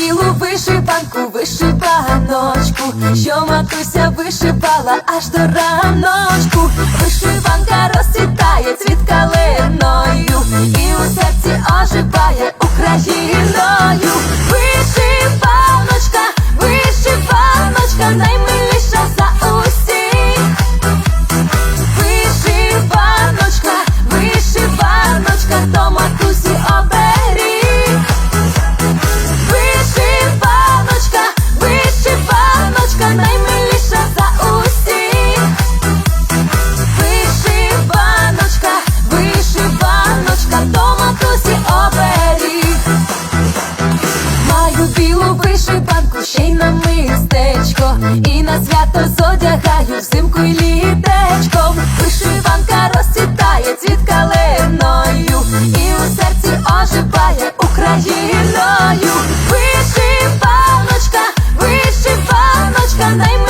білу вишиванку, вишиваночку, що матуся вишивала аж до раночку, вишиванка розцвітає цвіт калиною. they move.